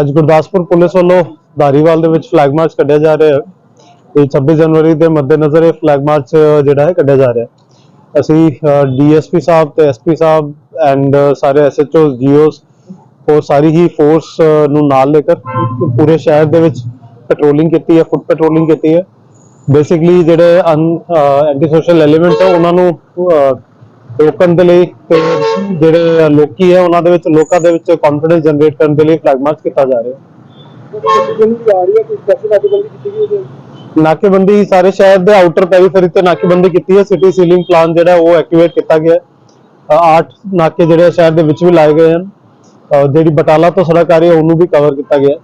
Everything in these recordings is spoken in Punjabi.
ਅੱਜ ਗੁਰਦਾਸਪੁਰ ਪੁਲਿਸ ਵੱਲੋਂ ਧਾਰੀਵਾਲ ਦੇ ਵਿੱਚ ਫਲੈਗ ਮਾਰਚ ਕੱਢਿਆ ਜਾ ਰਿਹਾ ਹੈ। ਇਹ 26 ਜਨਵਰੀ ਦੇ ਮੱਦੇਨਜ਼ਰ ਇਹ ਫਲੈਗ ਮਾਰਚ ਜਿਹੜਾ ਹੈ ਕੱਢਿਆ ਜਾ ਰਿਹਾ ਹੈ। ਅਸੀਂ ਡੀਐਸਪੀ ਸਾਹਿਬ ਤੇ ਐਸਪੀ ਸਾਹਿਬ ਐਂਡ ਸਾਰੇ ਐਸਐਚਓ, ਜੀਓਸ ਉਹ ਸਾਰੀ ਹੀ ਫੋਰਸ ਨੂੰ ਨਾਲ ਲੈ ਕੇ ਪੂਰੇ ਸ਼ਹਿਰ ਦੇ ਵਿੱਚ ਪੈਟਰੋਲਿੰਗ ਕੀਤੀ ਹੈ ਫੁੱਟ ਪੈਟਰੋਲਿੰਗ ਕੀਤੀ ਹੈ। ਬੇਸਿਕਲੀ ਜਿਹੜੇ ਐਂਟੀ ਸੋਸ਼ਲ ਐਲੀਮੈਂਟ ਹੈ, ਉਹਨਾਂ ਨੂੰ ਰੋਕਣ ਦੇ ਲਈ ਤੇ ਜਿਹੜੇ ਲੋਕੀ ਹੈ ਉਹਨਾਂ ਦੇ ਵਿੱਚ ਲੋਕਾਂ ਦੇ ਵਿੱਚ ਕੌਨਫੀਡੈਂਸ ਜਨਰੇਟ ਕਰਨ ਦੇ ਲਈ ਫਲੈਗ ਮਾਰਚ ਕੀਤਾ ਜਾ ਰਿਹਾ। ਨਾਕੇਬੰਦੀ ਸਾਰੇ ਸ਼ਹਿਰ ਦੇ ਆਊਟਰ ਪੈਰੀਫੇਰੀ ਤੇ ਨਾਕੇਬੰਦੀ ਕੀਤੀ ਹੈ। ਸਿਟੀ ਸੀਲਿੰਗ ਪਲਾਨ ਜਿਹੜਾ ਉਹ ਐਕਟੀਵੇਟ ਕੀਤਾ ਗਿਆ ਹੈ। ਅਹ ਨਾਕੇ ਜਿਹੜੇ ਸ਼ਹਿਰ ਦੇ ਵਿੱਚ ਵੀ ਲਾਏ ਗਏ ਹਨ। ਜਿਹੜੀ ਬਟਾਲਾ ਤੋਂ ਸੜਕ ਆ ਰਹੀ ਹੈ, ਉਹਨੂੰ ਵੀ ਕਵਰ ਕੀਤਾ ਗਿਆ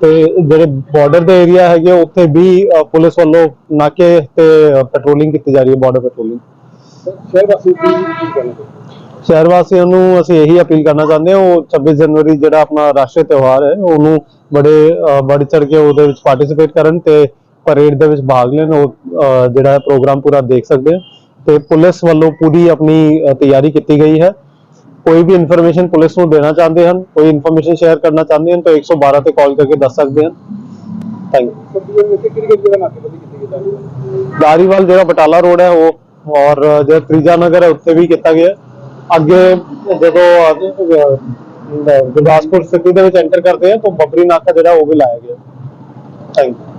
ਤੇ ਜਿਹੜੇ ਬਾਰਡਰ ਦੇ ਏਰੀਆ ਹੈਗੇ ਉੱਥੇ ਵੀ ਪੁਲਿਸ ਵੱਲੋਂ ਨਾਕੇ ਤੇ ਪੈਟਰੋਲਿੰਗ ਕੀਤੀ ਜਾ ਰਹੀ ਹੈ ਬਾਰਡਰ ਪੈਟਰੋਲਿੰਗ ਸ਼ਹਿਰ ਵਾਸੀਆਂ ਨੂੰ ਅਸੀਂ ਇਹੀ ਅਪੀਲ ਕਰਨਾ ਚਾਹੁੰਦੇ ਹਾਂ ਉਹ 26 ਜਨਵਰੀ ਜਿਹੜਾ ਆਪਣਾ ਰਾਸ਼ਟਰੀ ਤਿਉਹਾਰ ਹੈ ਉਹਨੂੰ ਬੜੇ ਵੱਧ ਚੜ ਕੇ ਉਹਦੇ ਵਿੱਚ ਪਾਰਟਿਸਿਪੇਟ ਕਰਨ ਤੇ ਪਰੇਡ ਦੇ ਵਿੱਚ ਭਾਗ ਲੈਣ ਉਹ ਜਿਹੜਾ ਪ੍ਰੋਗਰਾਮ ਪੂਰਾ ਦੇਖ ਸਕਦੇ ਤੇ ਪੁਲਿਸ ਵੱਲੋਂ ਪੂਰੀ ਆਪਣੀ ਤਿਆਰੀ ਕੀਤੀ ਗਈ ਹੈ। ਕੋਈ ਵੀ ਇਨਫੋਰਮੇਸ਼ਨ ਪੁਲਿਸ ਨੂੰ ਦੇਣਾ ਚਾਹੁੰਦੇ ਹਨ ਕੋਈ ਇਨਫੋਰਮੇਸ਼ਨ ਸ਼ੇਅਰ ਕਰਨਾ ਚਾਹੁੰਦੇ ਹਨ ਤਾਂ 112 ਤੇ ਕਾਲ ਕਰਕੇ ਦੱਸ ਸਕਦੇ ਹਨ ਥੈਂਕ ਯੂ ਦਾਰੀਵਾਲ ਜਿਹੜਾ ਬਟਾਲਾ ਰੋਡ ਹੈ ਉਹ ਔਰ ਜਿਹੜਾ ਤ੍ਰਿਜਾ ਨਗਰ ਹੈ ਉੱਥੇ ਵੀ ਕੀਤਾ ਗਿਆ ਅੱਗੇ ਜਦੋਂ ਅਹ, ਗੁਰਦਾਸਪੁਰ ਸਿਟੀ ਦੇ ਵਿੱਚ ਐਂਟਰ ਕਰਦੇ ਆ ਤਾਂ ਬੱਬਰੀ ਨਾਕਾ ਜਿਹੜਾ ਉਹ ਵੀ ਲਾਇਆ ਗਿਆ ਥੈਂਕ ਯੂ